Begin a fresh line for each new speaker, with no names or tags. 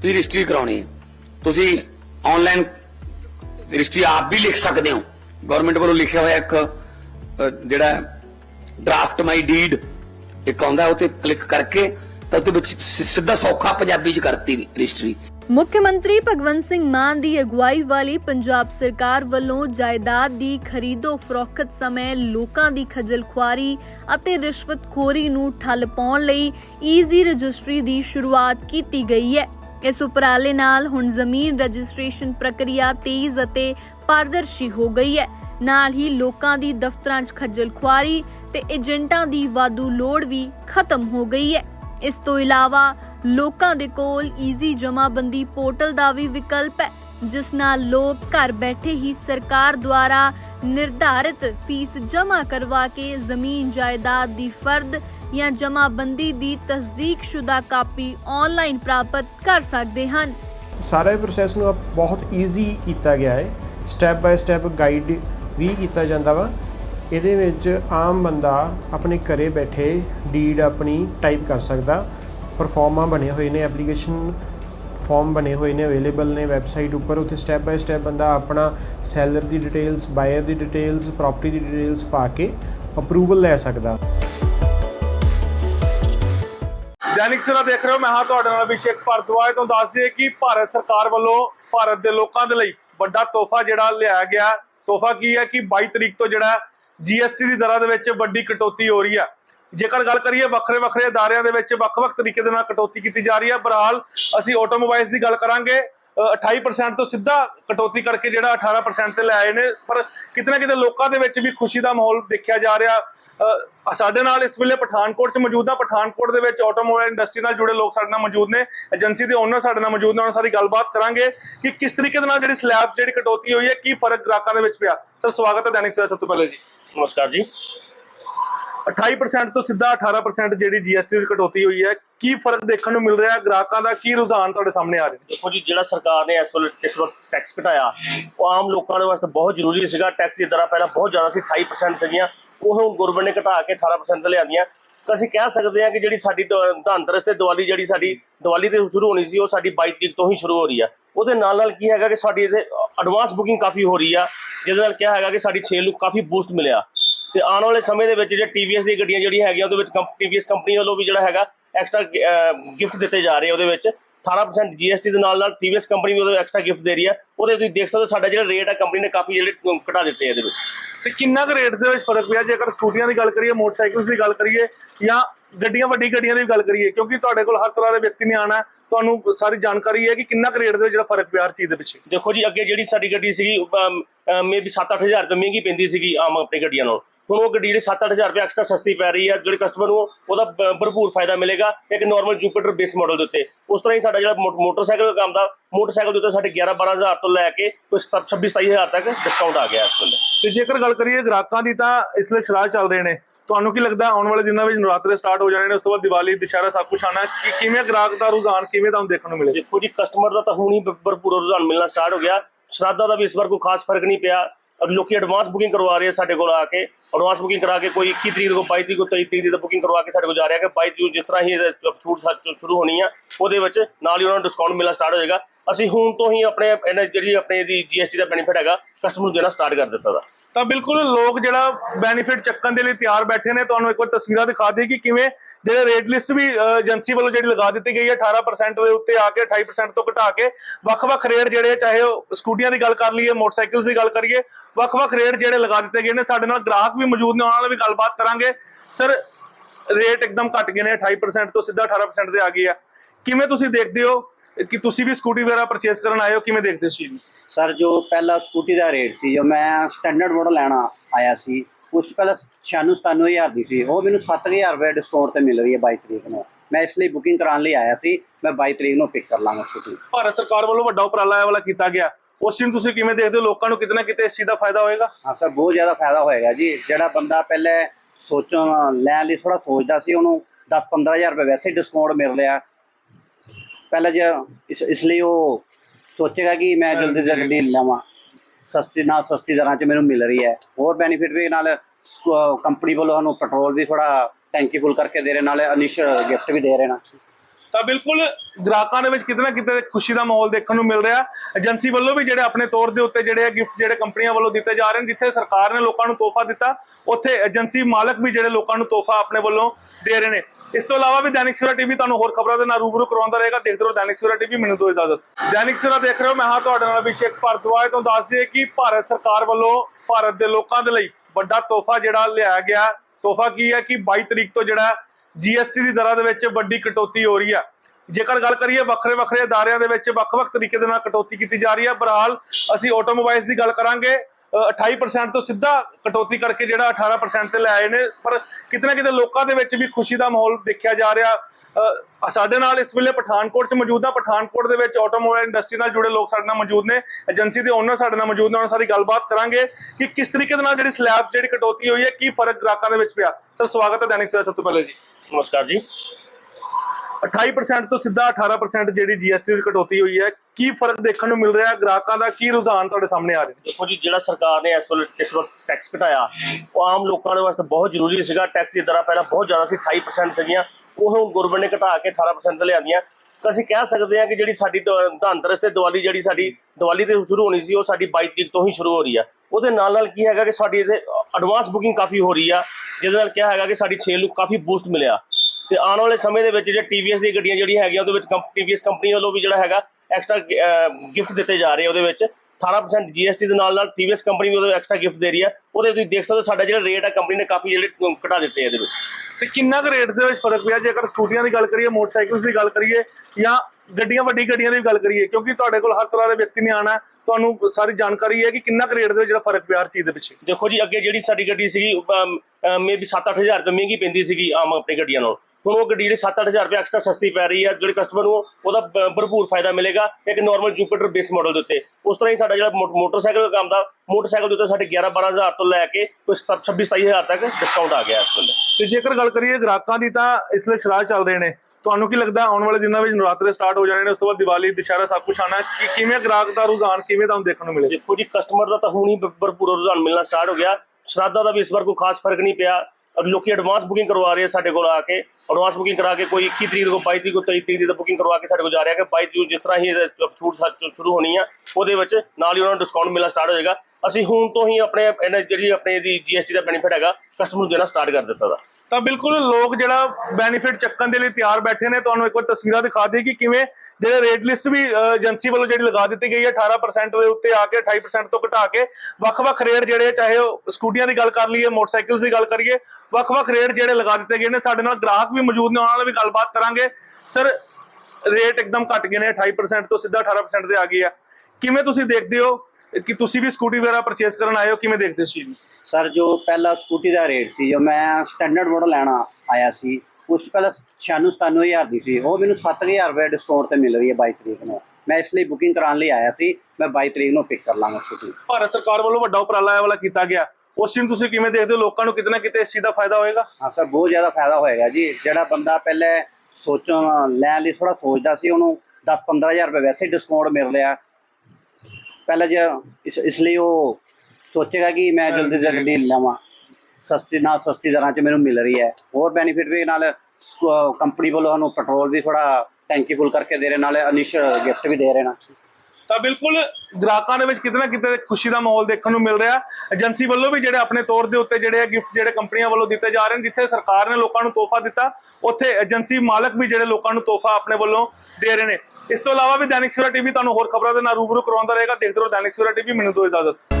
ਤੁਸੀਂ ਰਜਿਸਟਰੀ ਕਰਾਉਣੀ ਹੈ। ਤੁਸੀਂ ਆਨਲਾਈਨ ਰਜਿਸਟਰੀ ਆਪ ਵੀ ਲਿਖ ਸਕਦੇ ਹੋ। ਗਵਰਨਮੈਂਟ ਵੱਲੋਂ ਲਿਖਿਆ ਹੋਇਆ ਇੱਕ ਜਿਹੜਾ ਡਰਾਫਟ ਮਾਈ ਡੀਡ ਇੱਕ ਆਉਂਦਾ ਉਹ ਤੇ ਕਲਿੱਕ ਕਰਕੇ ਤਾਂ ਉਹਦੇ ਵਿੱਚ ਸਿੱਧਾ ਸੌਖਾ ਪੰਜਾਬੀ ਚ ਕਰਤੀ ਰਜਿਸਟਰੀ।
ਮੁੱਖ ਮੰਤਰੀ ਭਗਵੰਤ ਸਿੰਘ ਮਾਨ ਦੀ ਅਗਵਾਈ ਵਾਲੀ ਪੰਜਾਬ ਸਰਕਾਰ ਵੱਲੋਂ ਜਾਇਦਾਦ ਦੀ ਖਰੀਦੋ ਫਰੋਖਤ ਸਮੇਂ ਲੋਕਾਂ ਦੀ ਖੱਜਲ ਖੁਆਰੀ ਅਤੇ ਰਿਸ਼ਵਤਖੋਰੀ ਨੂੰ ਠੱਲ ਪਾਉਣ ਲਈ ਈਜ਼ੀ ਰਜਿਸਟਰੀ ਦੀ ਸ਼ੁਰੂਆਤ ਕੀਤੀ ਗਈ ਹੈ। ਇਸ ਉਪਰਾਲੇ ਨਾਲ ਹੁਣ ਜ਼ਮੀਨ ਰਜਿਸਟ੍ਰੇਸ਼ਨ ਪ੍ਰਕਿਰਿਆ ਤੇਜ਼ ਅਤੇ ਪਾਰਦਰਸ਼ੀ ਹੋ ਗਈ ਹੈ। ਨਾਲ ਹੀ ਲੋਕਾਂ ਦੀ ਦਫ਼ਤਰਾਂ 'ਚ ਖੱਜਲ ਖੁਆਰੀ ਤੇ ਏਜੰਟਾਂ ਦੀ ਵਾਧੂ ਲੋੜ ਵੀ ਖਤਮ ਹੋ ਗਈ ਹੈ। ਇਸ ਤੋਂ ਇਲਾਵਾ ਲੋਕਾਂ ਦੇ ਕੋਲ ਈਜ਼ੀ ਜਮਾਬੰਦੀ ਪੋਰਟਲ ਦਾ ਵੀ ਵਿਕਲਪ ਹੈ, ਜਿਸ ਨਾਲ ਲੋਕ ਘਰ ਬੈਠੇ ਹੀ ਸਰਕਾਰ ਦੁਆਰਾ ਨਿਰਧਾਰਿਤ ਫੀਸ ਜਮ੍ਹਾਂ ਕਰਵਾ ਕੇ ਜ਼ਮੀਨ ਜਾਇਦਾਦ ਦੀ ਫਰਦ ਜਾਂ ਜਮਾਬੰਦੀ ਦੀ ਤਸਦੀਕਸ਼ੁਦਾ ਕਾਪੀ ਆਨਲਾਈਨ ਪ੍ਰਾਪਤ ਕਰ ਸਕਦੇ ਹਨ।
ਸਾਰੇ ਪ੍ਰੋਸੈਸ ਨੂੰ ਬਹੁਤ ਈਜ਼ੀ ਕੀਤਾ ਗਿਆ ਹੈ। ਸਟੈਪ ਬਾਈ ਸਟੈਪ ਗਾਈਡ ਵੀ ਕੀਤਾ ਜਾਂਦਾ ਵਾ। ਇਹਦੇ ਵਿੱਚ ਆਮ ਬੰਦਾ ਆਪਣੇ ਘਰੇ ਬੈਠੇ ਡੀਡ ਆਪਣੀ ਟਾਈਪ ਕਰ ਸਕਦਾ। ਪਰਫਾਰਮਾ ਬਣੇ ਹੋਏ ਨੇ ਐਪਲੀਕੇਸ਼ਨ ਫਾਰਮ ਬਣੇ ਹੋਏ ਨੇ ਅਵੇਲੇਬਲ ਨੇ ਵੈਬਸਾਈਟ ਉੱਪਰ। ਉੱਥੇ ਸਟੈਪ ਬਾਈ ਸਟੈਪ ਬੰਦਾ ਆਪਣਾ ਸੈਲਰ ਦੀ ਡਿਟੇਲਸ ਬਾਇਰ ਦੀ ਡਿਟੇਲਸ ਪ੍ਰਾਪਰਟੀ ਦੀ ਡਿਟੇਲਸ ਪਾ ਕੇ ਅਪਰੂਵਲ ਲੈ ਸਕਦਾ।
ਦੈਨਿਕ ਸਵੇਰਾ ਦੇਖ ਰਹੇ ਹੋ ਮੈਂ ਹਾਂ ਤੁਹਾਡੇ ਨਾਲ ਅਭਿਸ਼ੇਕ ਭਾਰਦਵਾਜ ਤੋਂ ਦੱਸ ਦਈਏ ਕਿ ਭਾਰਤ ਸਰਕਾਰ ਵੱਲੋਂ ਭਾਰਤ ਦੇ ਲੋਕਾਂ ਦੇ ਲਈ ਵੱਡਾ ਤੋਹਫਾ ਜਿਹੜਾ ਲਿਆਇਆ ਗਿਆ। ਤੋਹਫਾ ਕੀ ਹੈ ਕਿ 22 ਤਰੀਕ ਤੋਂ ਜਿਹੜਾ ਜੀਐਸਟੀ ਦੀ ਦਰਾਂ ਦੇ ਵਿੱਚ ਵੱਡੀ ਕਟੌਤੀ ਹੋ ਰਹੀ ਹੈ। ਜੇਕਰ ਗੱਲ ਕਰੀਏ ਵੱਖਰੇ ਵੱਖਰੇ ਅਦਾਰਿਆਂ ਦੇ ਵਿੱਚ ਵੱਖ-ਵੱਖ ਤਰੀਕੇ ਦੇ ਨਾਲ ਕਟੌਤੀ ਕੀਤੀ ਜਾ ਰਹੀ ਹੈ। ਬਹਰਹਾਲ ਅਸੀਂ ਆਟੋਮੋਬਾਈਲਸ ਦੀ ਗੱਲ ਕਰਾਂਗੇ ਅ, 28% ਤੋਂ ਸਿੱਧਾ ਕਟੌਤੀ ਕਰਕੇ ਜਿਹੜਾ 18% ਤੇ ਲੈ ਆਏ ਨੇ। ਪਰ ਕਿਤੇ ਨਾ ਕਿਤੇ ਲੋਕਾਂ ਦੇ ਵਿੱਚ ਵੀ ਖੁਸ਼ੀ ਦਾ ਮਾਹੌਲ ਦੇਖਿਆ ਜਾ ਰਿਹਾ। ਸਾਡੇ ਨਾਲ ਇਸ ਵੇਲੇ ਪਠਾਨਕੋਟ ਚ ਮੌਜੂਦ ਆ। ਪਠਾਨਕੋਟ ਦੇ ਵਿੱਚ ਆਟੋਮੋਬਾਈਲ ਇੰਡਸਟਰੀ ਨਾਲ ਜੁੜੇ ਲੋਕ ਸਾਡੇ ਨਾਲ ਮੌਜੂਦ ਨੇ। ਏਜੰਸੀ ਦੇ ਓਨਰ ਸਾਡੇ ਨਾਲ ਮੌਜੂਦ ਨੇ। ਉਹਨਾਂ ਸਾਰੀ ਗੱਲਬਾਤ ਕਰਾਂਗੇ ਕਿ ਕਿਸ ਤਰੀਕੇ ਦੇ ਨਾਲ ਜਿਹੜੀ ਸਲੈਬ ਜਿਹੜੀ ਕਟੌਤੀ ਹੋਈ ਹੈ ਕੀ ਫ਼ਰਕ ਗ੍ਰਾਹਕਾਂ ਦੇ ਵਿੱਚ ਪਿਆ? ਸਰ ਸਵਾਗਤ ਹੈ ਦੈਨਿਕ ਸਵੇਰਾ ਸਭ ਤੋਂ ਪਹਿਲੇ ਜੀ।
ਨਮਸਕਾਰ ਜੀ।
28% ਤੋਂ ਸਿੱਧਾ 18% ਜਿਹੜੀ ਜੀਐਸਟੀ ਦੀ ਕਟੌਤੀ ਹੋਈ ਹੈ ਕੀ ਫ਼ਰਕ ਦੇਖਣ ਨੂੰ ਮਿਲ ਰਿਹਾ? ਹੈ ਗ੍ਰਾਹਕਾਂ ਦਾ ਕੀ ਰੁਝਾਨ ਤੁਹਾਡੇ ਸਾਹਮਣੇ ਆ ਰਿਹਾ?
ਦੇਖੋ ਜੀ ਜਿਹੜਾ ਸਰਕਾਰ ਨੇ ਇਸ ਵੇਲੇ ਇਸ ਵਕਤ ਟੈਕਸ ਘਟਾਇਆ ਉਹ ਆਮ ਲੋਕਾਂ ਦੇ ਵਾਸਤੇ ਬਹੁਤ ਜ਼ਰੂਰੀ ਸੀਗਾ। ਟੈਕਸ ਦੀ ਦਰਾਂ ਪਹਿਲਾਂ ਬਹੁਤ ਜ਼ਿਆਦਾ ਸੀ 28% ਸੀਗੀਆਂ। ਉਹ ਹੁਣ ਗਵਰਨਮੈਂਟ ਨੇ ਘਟਾ ਕੇ 18% ਤੇ ਲਿਆਂਦੀਆਂ। ਤਾਂ ਅਸੀਂ ਕਹਿ ਸਕਦੇ ਹਾਂ ਕਿ ਜਿਹੜੀ ਸਾਡੀ ਦ- ਧਨਤੇਰਸ ਤੇ ਦੀਵਾਲੀ ਜਿਹੜੀ ਸਾਡੀ ਦੀਵਾਲੀ ਤੇ ਸ਼ੁਰੂ ਹੋਣੀ ਸੀ, ਉਹ ਸਾਡੀ 22 ਤਰੀਕ ਤੋਂ ਹੀ ਸ਼ੁਰੂ ਹੋ ਰਹੀ ਆ। ਉਹਦੇ ਨਾਲ ਨਾਲ ਕੀ ਹੈਗਾ ਕਿ ਸਾਡੀ ਇਹਦੇ ਐਡਵਾਂਸ ਬੁਕਿੰਗ ਕਾਫੀ ਹੋ ਰਹੀ ਆ, ਜਿਹਦੇ ਨਾਲ ਕਿਹਾ ਹੈਗਾ ਕਿ ਸਾਡੀ ਸੇਲ ਨੂੰ ਕਾਫੀ ਬੂਸਟ ਮਿਲਿਆ। ਤੇ ਆਉਣ ਵਾਲੇ ਸਮੇਂ ਦੇ ਵਿੱਚ ਜੇ TVS ਦੀ ਗੱਡੀਆਂ ਜਿਹੜੀਆਂ ਹੈਗੀਆਂ, ਉਹਦੇ ਵਿੱਚ TVS ਕੰਪਨੀ ਵੱਲੋਂ ਵੀ ਜਿਹੜਾ ਹੈਗਾ ਐਕਸਟਰਾ ਗਿਫਟ ਦਿੱਤੇ ਜਾ ਰਹੇ ਉਹਦੇ ਵਿੱਚ। 18% GST ਦੇ ਨਾਲ ਨਾਲ TVS ਕੰਪਨੀ ਵੀ ਉਹਦੇ ਐਕਸਟਰਾ ਗਿਫਟ ਦੇ ਰਹੀ ਆ ਉਹਦੇ ਤੁਸੀਂ ਦੇਖ ਸਕਦੇ ਹੋ ਸਾਡਾ ਜਿਹੜਾ ਰੇਟ ਆ ਕੰਪਨੀ ਨੇ ਕਾਫੀ ਜਿਹੜੇ ਘਟਾ ਦਿੱਤੇ ਆ ਇਹਦੇ ਵਿੱਚ।
ਤੇ ਕਿੰਨਾ ਕੁ ਰੇਟ ਦੇ ਵਿੱਚ ਫ਼ਰਕ ਪਿਆ? ਜੇਕਰ ਸਕੂਟੀਆਂ ਦੀ ਗੱਲ ਕਰੀਏ ਮੋਟਰਸਾਈਕਲਸ ਦੀ ਗੱਲ ਕਰੀਏ ਜਾਂ ਗੱਡੀਆਂ ਵੱਡੀ ਗੱਡੀਆਂ ਦੀ ਵੀ ਗੱਲ ਕਰੀਏ ਕਿਉਂਕਿ ਤੁਹਾਡੇ ਕੋਲ ਹਰ ਤਰ੍ਹਾਂ ਦੇ ਵਿਅਕਤੀ ਨੇ ਆਣਾ ਤੁਹਾਨੂੰ ਸਾਰੀ ਜਾਣਕਾਰੀ ਹੈ ਕਿ ਕਿੰਨਾ ਕੁ ਰੇਟ ਦੇ ਵਿੱਚ ਜਿਹੜਾ ਫ਼ਰਕ ਪਿਆ ਹਰ ਚੀਜ਼ ਦੇ ਪਿੱਛੇ?
ਦੇਖੋ ਜੀ ਅੱਗੇ ਜਿਹੜੀ ਸਾਡੀ ਗੱਡੀ ਸੀਗੀ ਮੇਬੀ 7-8000 ਰੁਪਏ ਮਹਿੰਗੀ ਪੈਂਦੀ ਸੀਗੀ ਆਮ ਆਪਣੀ ਗੱਡੀਆਂ ਨਾਲੋਂ। ਹੁਣ ਉਹ ਗੱਡੀ ਜਿਹੜੀ 7-8000 ਰੁਪਏ ਐਕਸਟਰਾ ਸਸਤੀ ਪੈ ਰਹੀ ਹੈ ਜਿਹੜੇ ਕਸਟਮਰ ਨੂੰ ਉਹਦਾ ਭਰਪੂਰ ਫਾਇਦਾ ਮਿਲੇਗਾ ਇੱਕ ਨਾਰਮਲ ਜੁਪੀਟਰ ਬੇਸ ਮਾਡਲ ਦੇ ਉੱਤੇ। ਉਸ ਤਰ੍ਹਾਂ ਹੀ ਸਾਡਾ ਜਿਹੜਾ ਮੋਟਰਸਾਈਕਲ ਦਾ ਕੰਮ ਦਾ ਮੋਟਰਸਾਈਕਲ ਦੇ ਉੱਤੇ ਸਾਡੇ 11-12000 ਤੋਂ ਲੈ ਕੇ ਕੋਈ 26-27000 ਤੱਕ ਡਿਸਕਾਊਂਟ ਆ ਗਿਆ ਇਸ ਵੇਲੇ।
ਤੇ ਜੇਕਰ ਗੱਲ ਕਰੀਏ ਗ੍ਰਾਹਕਾਂ ਦੀ ਤਾਂ ਇਸ ਲਈ ਸ਼ਰਾਧ ਚੱਲ ਰਹੇ ਨੇ। ਤੁਹਾਨੂੰ ਕੀ ਲੱਗਦਾ ਆਉਣ ਵਾਲੇ ਦਿਨਾਂ ਵਿੱਚ ਨਵਰਾਤਰੇ ਸਟਾਰਟ ਹੋ ਜਾਣੇ ਨੇ ਉਸ ਤੋਂ ਬਾਅਦ ਦੀਵਾਲੀ ਦੁਸ਼ਹਿਰਾ ਸਭ ਕੁਝ ਆਣਾ ਕਿ ਕਿਵੇਂ ਗ੍ਰਾਹਕ ਦਾ ਰੁਝਾਨ ਕਿਵੇਂ ਤੁਹਾਨੂੰ ਦੇਖਣ ਨੂੰ ਮਿਲੇ?
ਦੇਖੋ ਜੀ ਕਸਟਮਰ ਦਾ ਤਾਂ ਹੁਣ ਹੀ ਭਰਪੂਰ ਰੁਝਾਨ ਮਿਲਣਾ ਸਟਾਰਟ ਹੋ ਗਿਆ। ਸ਼ਰਾਧਾ ਦਾ ਵੀ ਇਸ ਵਾਰ ਕੋਈ ਖਾਸ ਫ਼ਰਕ ਨਹੀਂ ਪਿਆ। ਲੋਕੀ ਐਡਵਾਂਸ ਬੁਕਿੰਗ ਕਰਵਾ ਰਹੇ ਆ ਸਾਡੇ ਕੋਲ ਆ ਕੇ। ਐਡਵਾਂਸ ਬੁਕਿੰਗ ਕਰਾ ਕੇ ਕੋਈ 21 ਤਰੀਕ ਤੋਂ 22 ਤਰੀਕ ਤੋਂ 23 ਤਰੀਕ ਦੀ ਬੁਕਿੰਗ ਕਰਵਾ ਕੇ ਸਾਡੇ ਕੋਲ ਜਾ ਰਿਹਾ ਕਿ 22 ਤਰੀਕ ਜਿਸ ਤਰ੍ਹਾਂ ਹੀ ਇਹਦਾ ਛੂਟ ਸ਼ੁਰੂ ਹੋਣੀ ਆ, ਉਹਦੇ ਵਿੱਚ ਨਾਲ ਹੀ ਉਹਨਾਂ ਨੂੰ ਡਿਸਕਾਊਂਟ ਮਿਲਣਾ ਸਟਾਰਟ ਹੋ ਜਾਏਗਾ ਅਸੀਂ ਹੁਣ ਤੋਂ ਹੀ ਆਪਣੇ ਇਹਨਾਂ ਜਿਹੜੀ ਆਪਣੇ ਇਹਦੀ GST ਦਾ ਬੈਨੀਫਿਟ ਹੈਗਾ ਕਸਟਮਰ ਨੂੰ ਦੇਣਾ ਸਟਾਰਟ ਕਰ ਦਿੱਤਾ ਦਾ
ਤਾਂ ਬਿਲਕੁਲ ਲੋਕ ਜਿਹੜਾ ਬੈਨੀਫਿਟ ਚੱਕਣ ਦੇ ਲਈ ਤਿਆਰ ਬੈਠੇ ਨੇ, ਤੁਹਾਨੂੰ ਇੱਕ ਵਾਰ ਤਸਵੀਰਾਂ ਦਿਖਾ ਦੇ ਕਿ ਕਿਵੇਂ ਜਿਹੜੇ ਰੇਟ ਲਿਸਟ ਵੀ ਏਜੰਸੀ ਵੱਲੋਂ ਜਿਹੜੀ ਲਗਾ ਦਿੱਤੀ ਗਈ ਹੈ 18% ਦੇ ਉੱਤੇ ਆ ਕੇ 28% ਤੋਂ ਘਟਾ ਕੇ, ਵੱਖ-ਵੱਖ ਰੇਟ ਜਿਹੜੇ ਚਾਹੇ ਉਹ ਸਕੂਟੀਆਂ ਦੀ ਗੱਲ ਕਰ ਲਈਏ ਮੋਟਰਸਾਈਕਲਸ ਦੀ ਗੱਲ ਕਰੀਏ, ਵੱਖ-ਵੱਖ ਰੇਟ ਜਿਹੜੇ ਲਗਾ ਦਿੱਤੇ ਗਏ ਨੇ। ਸਾਡੇ ਨਾਲ ਗ੍ਰਾਹਕ ਵੀ ਮੌਜੂਦ ਨੇ, ਉਹਨਾਂ ਨਾਲ ਵੀ ਗੱਲਬਾਤ ਕਰਾਂਗੇ। ਸਰ ਰੇਟ ਇੱਕਦਮ ਘਟ ਗਏ ਨੇ 28% ਤੋਂ ਸਿੱਧਾ 18% ਤੇ ਆ ਗਈ ਆ। ਕਿਵੇਂ ਤੁਸੀਂ ਦੇਖਦੇ ਹੋ ਕਿ ਤੁਸੀਂ ਵੀ ਸਕੂਟੀ ਵਗੈਰਾ ਪਰਚੇਸ ਕਰਨ ਆਏ ਹੋ? ਕਿਵੇਂ ਦੇਖਦੇ ਹੋ
ਸਰ ਜੋ ਪਹਿਲਾ ਸਕੂਟੀ ਦਾ ਰੇਟ ਸੀ, ਜੋ ਮੈਂ ਸਟੈਂਡਰਡ ਮਾਡਲ ਲੈਣਾ ਆਇਆ ਸੀ ਉਸ ਪਹਿਲਾਂ 96 97000 ਦੀ ਸੀ। ਉਹ ਮੈਨੂੰ 7000 ਰੁਪਏ ਡਿਸਕਾਊਂਟ ਤੇ ਮਿਲ ਰਹੀ ਹੈ 22 ਤਰੀਕ ਨੂੰ। ਮੈਂ ਇਸ ਲਈ ਬੁਕਿੰਗ ਕਰਾਉਣ ਲਈ ਆਇਆ ਸੀ। ਮੈਂ 22 ਤਰੀਕ ਨੂੰ ਪਿਕ ਕਰ ਲਾਂਗਾ ਸਕੂਟੀ
ਭਾਰਤ ਸਰਕਾਰ ਵੱਲੋਂ ਵੱਡਾ ਉਪਰਾਲਾ ਇਹ ਵਾਲਾ ਕੀਤਾ ਗਿਆ। ਉਸ ਨੂੰ ਤੁਸੀਂ ਕਿਵੇਂ ਦੇਖਦੇ ਹੋ? ਲੋਕਾਂ ਨੂੰ ਕਿਤੇ ਨਾ ਕਿਤੇ ਇਸ ਚੀਜ਼ ਦਾ ਫਾਇਦਾ ਹੋਏਗਾ?
ਹਾਂ ਸਰ ਬਹੁਤ ਜ਼ਿਆਦਾ ਫਾਇਦਾ ਹੋਏਗਾ ਜੀ। ਜਿਹੜਾ ਬੰਦਾ ਪਹਿਲੇ ਸੋਚਣ ਲੈਣ ਲਈ ਥੋੜਾ ਸੋਚਦਾ ਸੀ ਉਹਨੂੰ 10 15000 ਰੁਪਏ ਵੈਸੇ ਡਿਸਕਾਊਂਟ ਮਿਲ ਰਿਹਾ। ਪਹਿਲਾਂ ਜੇ ਇਸ ਲਈ ਉਹ ਸੋਚੇਗਾ ਕਿ ਮੈਂ ਜਲਦੀ ਜਲਦੀ ਲਵਾਂ। ਸਸਤੀ ਨਾਲ ਸਸਤੀ ਦਰਾਂ 'ਚ ਮੈਨੂੰ ਮਿਲ ਰਹੀ ਹੈ। ਹੋਰ ਬੈਨੀਫਿਟ ਵੀ ਨਾਲ ਕੰਪਨੀ ਵੱਲੋਂ ਸਾਨੂੰ ਪੈਟਰੋਲ ਵੀ ਥੋੜਾ ਟੈਂਕੀ ਫੁੱਲ ਕਰਕੇ ਦੇ ਰਹੇ, ਨਾਲੇ ਅਨਿਸ਼ ਗਿਫਟ ਵੀ ਦੇ ਰਹੇ ਨਾ।
ਤਾਂ ਬਿਲਕੁਲ ਗ੍ਰਾਹਕਾਂ ਦੇ ਵਿੱਚ ਕਿਤੇ ਨਾ ਕਿਤੇ ਖੁਸ਼ੀ ਦਾ ਮਾਹੌਲ ਦੇਖਣ ਨੂੰ ਮਿਲ ਰਿਹਾ ਏਜੰਸੀ ਵੱਲੋਂ ਵੀ ਜਿਹੜੇ ਆਪਣੇ ਤੌਰ ਦੇ ਉੱਤੇ ਜਿਹੜੇ ਗਿਫਟ ਜਿਹੜੇ ਕੰਪਨੀਆਂ ਵੱਲੋਂ ਦਿੱਤੇ ਜਾ ਰਹੇ ਨੇ, ਜਿੱਥੇ ਸਰਕਾਰ ਨੇ ਲੋਕਾਂ ਨੂੰ ਤੋਹਫਾ ਦਿੱਤਾ, ਉੱਥੇ ਏਜੰਸੀ ਮਾਲਕ ਵੀ ਜਿਹੜੇ ਲੋਕਾਂ ਨੂੰ ਤੋਹਫਾ ਆਪਣੇ ਵੱਲੋਂ ਦੇ ਰਹੇ ਨੇ। ਇਸ ਤੋਂ ਇਲਾਵਾ ਵੀ ਦੈਨਿਕ ਸਵੇਰਾ ਟੀਵੀ ਤੁਹਾਨੂੰ ਹੋਰ ਖਬਰਾਂ ਦੇ ਨਾਲ ਰੂਬਰੂ ਕਰਵਾਉਂਦਾ ਰਹੇਗਾ। ਦੇਖਦੇ ਰਹੋ ਦੈਨਿਕ ਸਵੇਰਾ ਟੀਵੀ, ਮੈਨੂੰ ਦਿਓ ਇਜਾਜ਼ਤ। ਦੈਨਿਕ ਸਵੇਰਾ ਦੇਖ ਰਹੇ ਹੋ, ਮੈਂ ਹਾਂ ਤੁਹਾਡੇ ਨਾਲ ਅਭਿਸ਼ੇਕ ਭਾਰਦਵਾਜ। ਤੋਂ ਦੱਸ ਦਈਏ ਕਿ ਭਾਰਤ ਸਰਕਾਰ ਵੱਲੋਂ ਭਾਰਤ ਦੇ ਲੋਕਾਂ ਦੇ ਲਈ ਵੱਡਾ ਤੋਹਫਾ ਜਿਹੜਾ ਲਿਆਇਆ ਗਿਆ। ਤੋਹਫਾ ਕੀ ਹੈ ਕਿ 22 ਤਰੀਕ ਤੋਂ ਜਿਹੜਾ ਜੀਐਸਟੀ ਦੀ ਦਰਾਂ ਦੇ ਵਿੱਚ ਵੱਡੀ ਕਟੌਤੀ ਹੋ ਰਹੀ ਹੈ ਜੇਕਰ ਗੱਲ ਕਰੀਏ ਵੱਖਰੇ ਵੱਖਰੇ ਅਦਾਰਿਆਂ ਦੇ ਵਿੱਚ ਵੱਖ-ਵੱਖ ਤਰੀਕੇ ਦੇ ਨਾਲ ਕਟੌਤੀ ਕੀਤੀ ਜਾ ਰਹੀ ਹੈ ਬਹਰਹਾਲ ਅਸੀਂ ਆਟੋਮੋਬਾਈਲਸ ਦੀ ਗੱਲ ਕਰਾਂਗੇ ਅ, 28% ਤੋਂ ਸਿੱਧਾ ਕਟੌਤੀ ਕਰਕੇ ਜਿਹੜਾ 18% ਤੇ ਲੈ ਆਏ ਨੇ। ਪਰ ਕਿਤੇ ਨਾ ਕਿਤੇ ਲੋਕਾਂ ਦੇ ਵਿੱਚ ਵੀ ਖੁਸ਼ੀ ਦਾ ਮਾਹੌਲ ਦੇਖਿਆ ਜਾ ਰਿਹਾ। ਸਾਡੇ ਨਾਲ ਇਸ ਵੇਲੇ ਪਠਾਨਕੋਟ 'ਚ ਮੌਜੂਦ ਆ। ਪਠਾਨਕੋਟ ਦੇ ਵਿੱਚ ਆਟੋਮੋਬਾਈਲ ਇੰਡਸਟਰੀ ਨਾਲ ਜੁੜੇ ਲੋਕ ਸਾਡੇ ਨਾਲ ਮੌਜੂਦ ਨੇ। ਏਜੰਸੀ ਦੇ ਓਨਰ ਸਾਡੇ ਨਾਲ ਮੌਜੂਦ ਨੇ। ਉਹਨਾਂ ਸਾਰੀ ਗੱਲਬਾਤ ਕਰਾਂਗੇ ਕਿ ਕਿਸ ਤਰੀਕੇ ਦੇ ਨਾਲ ਜਿਹੜੀ ਸਲੈਬ ਜਿਹੜੀ ਕਟੌਤੀ ਹੋਈ ਹੈ ਕੀ ਫ਼ਰਕ ਗ੍ਰਾਹਕਾਂ ਦੇ ਵਿੱਚ ਪਿਆ। ਸਰ ਸਵਾਗਤ ਹੈ ਦੈਨਿਕ ਸਰ ਸਭ ਤੋਂ ਪਹਿਲੇ ਜੀ।
ਨਮਸਕਾਰ ਜੀ।
28% ਤੋਂ ਸਿੱਧਾ 18% ਜਿਹੜੀ ਜੀਐਸਟੀ ਦੀ ਕਟੌਤੀ ਹੋਈ ਹੈ ਕੀ ਫ਼ਰਕ ਦੇਖਣ ਨੂੰ ਮਿਲ ਰਿਹਾ? ਗ੍ਰਾਹਕਾਂ ਦਾ ਕੀ ਰੁਝਾਨ ਤੁਹਾਡੇ ਸਾਹਮਣੇ ਆ ਰਿਹਾ?
ਦੇਖੋ ਜੀ ਜਿਹੜਾ ਸਰਕਾਰ ਨੇ ਇਸ ਵੇਲੇ ਇਸ ਵਕਤ ਟੈਕਸ ਘਟਾਇਆ ਉਹ ਆਮ ਲੋਕਾਂ ਦੇ ਵਾਸਤੇ ਬਹੁਤ ਜ਼ਰੂਰੀ ਸੀਗਾ। ਟੈਕਸ ਦੀ ਦਰਾਂ ਪਹਿਲਾਂ ਬਹੁਤ ਜ਼ਿਆਦਾ ਸੀ 28% ਸੀਗੀਆਂ। ਉਹ ਹੁਣ ਗਵਰਨਮੈਂਟ ਨੇ ਘਟਾ ਕੇ 18% ਤੇ ਲਿਆਂਦੀਆਂ ਤਾਂ ਅਸੀਂ ਕਹਿ ਸਕਦੇ ਹਾਂ ਕਿ ਜਿਹੜੀ ਸਾਡੀ ਧਨਤੇਰਸ ਤੇ ਦੀਵਾਲੀ ਜਿਹੜੀ ਸਾਡੀ ਦੀਵਾਲੀ ਤੇ ਸ਼ੁਰੂ ਹੋਣੀ ਸੀ ਉਹ ਸਾਡੀ 22 ਤਰੀਕ ਤੋਂ ਹੀ ਸ਼ੁਰੂ ਹੋ ਰਹੀ ਆ। ਉਹਦੇ ਨਾਲ ਨਾਲ ਕੀ ਹੈਗਾ ਕਿ ਸਾਡੀ ਇਹਦੇ ਐਡਵਾਂਸ ਬੁਕਿੰਗ ਕਾਫੀ ਹੋ ਰਹੀ ਆ, ਜਿਹਦੇ ਨਾਲ ਕਿਹਾ ਹੈਗਾ ਕਿ ਸਾਡੀ ਸੇਲ ਨੂੰ ਕਾਫੀ ਬੂਸਟ ਮਿਲਿਆ। ਤੇ ਆਉਣ ਵਾਲੇ ਸਮੇਂ ਦੇ ਵਿੱਚ ਜਿਹੜੇ TVS ਦੀ ਗੱਡੀਆਂ ਜਿਹੜੀਆਂ ਹੈਗੀਆਂ, ਉਹਦੇ ਵਿੱਚ TVS ਕੰਪਨੀ ਵੱਲੋਂ ਵੀ ਜਿਹੜਾ ਹੈਗਾ ਐਕਸਟਰਾ ਗਿਫਟ ਦਿੱਤੇ ਜਾ ਰਹੇ ਉਹਦੇ ਵਿੱਚ। 18% GST ਦੇ ਨਾਲ ਨਾਲ TVS ਕੰਪਨੀ ਵੀ ਉਹਦੇ ਐਕਸਟਰਾ ਗਿਫਟ ਦੇ ਰਹੀ ਆ। ਉਹਦੇ ਤੁਸੀਂ ਦੇਖ ਸਕਦੇ ਹੋ ਸਾਡਾ ਜਿਹੜਾ ਰੇਟ ਆ ਕੰਪਨੀ ਨੇ ਕਾਫੀ ਜਿਹੜੇ ਘਟਾ ਦਿੱਤੇ ਇਹਦੇ ਵਿੱਚ।
ਤੇ ਕਿੰਨਾ ਕੁ ਰੇਟ ਦੇ ਵਿੱਚ ਫ਼ਰਕ ਪਿਆ? ਜੇਕਰ ਸਕੂਟੀਆਂ ਦੀ ਗੱਲ ਕਰੀਏ ਮੋਟਰਸਾਈਕਲਸ ਦੀ ਗੱਲ ਕਰੀਏ, ਜਾਂ ਗੱਡੀਆਂ ਵੱਡੀ ਗੱਡੀਆਂ ਦੀ ਵੀ ਗੱਲ ਕਰੀਏ ਕਿਉਂਕਿ ਤੁਹਾਡੇ ਕੋਲ ਹਰ ਤਰ੍ਹਾਂ ਦੇ ਵਿਅਕਤੀ ਨੇ ਆਣਾ ਤੁਹਾਨੂੰ ਸਾਰੀ ਜਾਣਕਾਰੀ ਹੈ ਕਿ ਕਿੰਨਾ ਕੁ ਰੇਟ ਦੇ ਵਿੱਚ ਜਿਹੜਾ ਫ਼ਰਕ ਪਿਆ ਹਰ ਚੀਜ਼ ਦੇ ਪਿੱਛੇ।
ਦੇਖੋ ਜੀ ਅੱਗੇ ਜਿਹੜੀ ਸਾਡੀ ਗੱਡੀ ਸੀਗੀ ਮੇਬੀ 7-8000 ਰੁਪਏ ਮਹਿੰਗੀ ਪੈਂਦੀ ਸੀਗੀ ਆਮ ਆਪਣੀ ਗੱਡੀਆਂ ਨਾਲੋਂ। ਹੁਣ ਉਹ ਗੱਡੀ ਜਿਹੜੀ 7-8000 ਰੁਪਏ ਐਕਸਟਰਾ ਸਸਤੀ ਪੈ ਰਹੀ ਹੈ ਜਿਹੜੇ ਕਸਟਮਰ ਨੂੰ ਉਹਦਾ ਭਰਪੂਰ ਫਾਇਦਾ ਮਿਲੇਗਾ ਇੱਕ ਨਾਰਮਲ ਜੁਪੀਟਰ ਬੇਸ ਮਾਡਲ ਦੇ ਉੱਤੇ। ਉਸ ਤਰ੍ਹਾਂ ਹੀ ਸਾਡਾ ਜਿਹੜਾ ਮੋ- ਮੋਟਰਸਾਈਕਲ ਕੰਮ ਦਾ ਮੋਟਰਸਾਈਕਲ ਦੇ ਉੱਤੇ ਸਾਡੇ 11-12000 ਤੋਂ ਲੈ ਕੇ ਕੋਈ 26-27000 ਤੱਕ ਡਿਸਕਾਊਂਟ ਆ ਗਿਆ ਇਸ ਵੇਲੇ।
ਤੇ ਜੇਕਰ ਗੱਲ ਕਰੀਏ ਗ੍ਰਾਹਕਾਂ ਦੀ ਤਾਂ ਇਸ ਲਈ ਸ਼ਰਾਧ ਚੱਲ ਰਹੇ ਨੇ। ਤੁਹਾਨੂੰ ਕੀ ਲੱਗਦਾ ਆਉਣ ਵਾਲੇ ਦਿਨਾਂ ਵਿੱਚ ਨਵਰਾਤਰੇ ਸਟਾਰਟ ਹੋ ਜਾਣੇ ਨੇ, ਉਸ ਤੋਂ ਬਾਅਦ ਦੀਵਾਲੀ, ਦੁਸ਼ਹਿਰਾ ਸਭ ਕੁਝ ਆਣਾ ਕਿ, ਕਿਵੇਂ ਗ੍ਰਾਹਕ ਦਾ ਰੁਝਾਨ ਕਿਵੇਂ ਤੁਹਾਨੂੰ ਦੇਖਣ ਨੂੰ ਮਿਲੇਗਾ
ਦੇਖੋ ਜੀ ਕਸਟਮਰ ਦਾ ਤਾਂ ਹੁਣ ਹੀ ਭ- ਭਰਪੂਰ ਰੁਝਾਨ ਮਿਲਣਾ ਸਟਾਰਟ ਹੋ ਗਿਆ। ਸ਼ਰਾਧਾ ਦਾ ਵੀ ਇਸ ਵਾਰ ਕੋਈ ਖਾਸ ਫ਼ਰਕ ਨਹੀਂ ਪਿਆ। ਲੋਕੀ ਐਡਵਾਂਸ ਬੁਕਿੰਗ ਕਰਵਾ ਰਹੇ ਆ ਸਾਡੇ ਕੋਲ ਆ ਕੇ। ਐਡਵਾਂਸ ਬੁਕਿੰਗ ਕਰਾ ਕੇ ਕੋਈ 21 ਤਰੀਕ ਤੋਂ 22 ਤਰੀਕ ਤੋਂ 23 ਤਰੀਕ ਦੀ ਬੁਕਿੰਗ ਕਰਵਾ ਕੇ ਸਾਡੇ ਕੋਲ ਜਾ ਰਿਹਾ ਕਿ 22 ਜੂਨ ਜਿਸ ਤਰ੍ਹਾਂ ਹੀ ਇਹ ਛੂਟ ਸ਼ੁਰੂ ਹੋਣੀ ਆ, ਉਹਦੇ ਵਿੱਚ ਨਾਲ ਹੀ ਉਹਨਾਂ ਨੂੰ ਡਿਸਕਾਊਂਟ ਮਿਲਣਾ ਸਟਾਰਟ ਹੋ ਜਾਏਗਾ। ਅਸੀਂ ਹੁਣ ਤੋਂ ਹੀ ਆਪਣੇ ਇਹਨਾਂ ਜਿਹੜੀ ਆਪਣੇ ਦੀ GST ਦਾ ਬੈਨੀਫਿਟ ਹੈਗਾ ਕਸਟਮਰ ਨੂੰ ਦੇਣਾ ਸਟਾਰਟ ਕਰ ਦਿੱਤਾ ਦਾ।
ਤਾਂ ਬਿਲਕੁਲ ਲੋਕ ਜਿਹੜਾ ਬੈਨੀਫਿਟ ਚੱਕਣ ਦੇ ਲਈ ਤਿਆਰ ਬੈਠੇ ਨੇ, ਤੁਹਾਨੂੰ ਇੱਕ ਵਾਰ ਤਸਵੀਰਾਂ ਦਿਖਾ ਦੇ ਕਿ ਕਿਵੇਂ ਜਿਹੜੇ ਰੇਟ ਲਿਸਟ ਵੀ ਏਜੰਸੀ ਵੱਲੋਂ ਜਿਹੜੀ ਲਗਾ ਦਿੱਤੀ ਗਈ ਹੈ 18% ਦੇ ਉੱਤੇ ਆ ਕੇ 28% ਤੋਂ ਘਟਾ ਕੇ, ਵੱਖ-ਵੱਖ ਰੇਟ ਜਿਹੜੇ, ਚਾਹੇ ਉਹ ਸਕੂਟੀਆਂ ਦੀ ਗੱਲ ਕਰ ਲਈਏ ਮੋਟਰਸਾਈਕਲਸ ਦੀ ਗੱਲ ਕਰੀਏ, ਵੱਖ-ਵੱਖ ਰੇਟ ਜਿਹੜੇ ਲਗਾ ਦਿੱਤੇ ਗਏ ਨੇ, ਸਾਡੇ ਨਾਲ ਗ੍ਰਾਹਕ ਵੀ ਮੌਜੂਦ ਨੇ, ਉਹਨਾਂ ਨਾਲ ਵੀ ਗੱਲਬਾਤ ਕਰਾਂਗੇ। ਸਰ ਰੇਟ ਇੱਕਦਮ ਘਟ ਗਏ ਨੇ 28% ਤੋਂ ਸਿੱਧਾ 18% ਤੇ ਆ ਗਈ ਆ। ਕਿਵੇਂ ਤੁਸੀਂ ਦੇਖਦੇ ਹੋ ਕਿ ਤੁਸੀਂ ਵੀ ਸਕੂਟੀ ਵਗੈਰਾ ਪਰਚੇਸ ਕਰਨ ਆਏ ਹੋ? ਕਿਵੇਂ ਦੇਖਦੇ ਹੋ ਇਸ
ਸਰ ਜੋ ਪਹਿਲਾ ਸਕੂਟੀ ਦਾ ਰੇਟ ਸੀ, ਜੋ ਮੈਂ ਸਟੈਂਡਰਡ ਮਾਡਲ ਲੈਣਾ ਆਇਆ ਸੀ ਉਸ 'ਚ ਪਹਿਲਾਂ 96 97000 ਦੀ ਸੀ। ਉਹ ਮੈਨੂੰ 7000 ਰੁਪਏ ਡਿਸਕਾਊਂਟ ਤੇ ਮਿਲ ਰਹੀ ਹੈ 22 ਤਰੀਕ ਨੂੰ। ਮੈਂ ਇਸ ਲਈ ਬੁਕਿੰਗ ਕਰਾਉਣ ਲਈ ਆਇਆ ਸੀ। ਮੈਂ 22 ਤਰੀਕ ਨੂੰ ਪਿਕ ਕਰ ਲਾਂਗਾ ਸਕੂਟੀ
ਭਾਰਤ ਸਰਕਾਰ ਵੱਲੋਂ ਵੱਡਾ ਉਪਰਾਲਾ ਇਹ ਵਾਲਾ ਕੀਤਾ ਗਿਆ। ਉਸ ਨੂੰ ਤੁਸੀਂ ਕਿਵੇਂ ਦੇਖਦੇ ਹੋ? ਲੋਕਾਂ ਨੂੰ ਕਿਤੇ ਨਾ ਕਿਤੇ ਇਸ ਚੀਜ਼ ਦਾ ਫਾਇਦਾ ਹੋਏਗਾ?
ਹਾਂ ਸਰ ਬਹੁਤ ਜ਼ਿਆਦਾ ਫਾਇਦਾ ਹੋਏਗਾ ਜੀ। ਜਿਹੜਾ ਬੰਦਾ ਪਹਿਲੇ ਸੋਚਣ ਲੈਣ ਲਈ ਥੋੜਾ ਸੋਚਦਾ ਸੀ ਉਹਨੂੰ 10 15000 ਰੁਪਏ ਵੈਸੇ ਡਿਸਕਾਊਂਟ ਮਿਲ ਰਿਹਾ। ਪਹਿਲਾਂ ਜੇ ਇਸ ਲਈ ਉਹ ਸੋਚੇਗਾ ਕਿ ਮੈਂ ਜਲਦੀ ਤੋਂ ਜਲਦੀ ਲਵਾਂ ਸਸਤੀ ਨਾਲ ਸਸਤੀ ਦਰਾਂ 'ਚ ਮੈਨੂੰ ਮਿਲ ਰਹੀ ਹੈ। ਹੋਰ ਬੈਨੀਫਿਟ ਵੀ ਨਾਲ ਕੰਪਨੀ ਵੱਲੋਂ ਸਾਨੂੰ ਪੈਟਰੋਲ ਵੀ ਥੋੜਾ ਟੈਂਕੀ ਫੁੱਲ ਕਰਕੇ ਦੇ ਰਹੇ, ਨਾਲ ਅਨਿਸ਼ ਗਿਫਟ ਵੀ ਦੇ ਰਹੇ ਨੇ।
ਤਾਂ ਬਿਲਕੁਲ ਗ੍ਰਾਹਕਾਂ ਦੇ ਵਿੱਚ ਕਿਤੇ ਨਾ ਕਿਤੇ ਖੁਸ਼ੀ ਦਾ ਮਾਹੌਲ ਦੇਖਣ ਨੂੰ ਮਿਲ ਰਿਹਾ। ਏਜੰਸੀ ਵੱਲੋਂ ਵੀ ਜਿਹੜੇ ਆਪਣੇ ਤੌਰ ਦੇ ਉੱਤੇ ਜਿਹੜੇ ਗਿਫਟ ਜਿਹੜੇ ਕੰਪਨੀਆਂ ਵੱਲੋਂ ਦਿੱਤੇ ਜਾ ਰਹੇ ਨੇ, ਜਿੱਥੇ ਸਰਕਾਰ ਨੇ ਲੋਕਾਂ ਨੂੰ ਤੋਹਫਾ ਦਿੱਤਾ, ਉੱਥੇ ਏਜੰਸੀ ਮਾਲਕ ਵੀ ਜਿਹੜੇ ਲੋਕਾਂ ਨੂੰ ਤੋਹਫਾ ਆਪਣੇ ਵੱਲੋਂ ਦੇ ਰਹੇ ਨੇ। ਇਸ ਤੋਂ ਇਲਾਵਾ ਵੀ ਦੈਨਿਕ ਸਵੇਰਾ ਟੀਵੀ ਤੁਹਾਨੂੰ ਹੋਰ ਖਬਰਾਂ ਦੇ ਨਾਲ ਰੂਬਰੂ ਕਰਵਾਉਂਦਾ ਰਹੇਗਾ। ਦੇਖਦੇ ਰਹੋ ਦੈਨਿਕ ਸਵੇਰਾ ਟੀਵੀ, ਮੈਨੂੰ ਦਿਓ ਇਜਾਜ਼ਤ।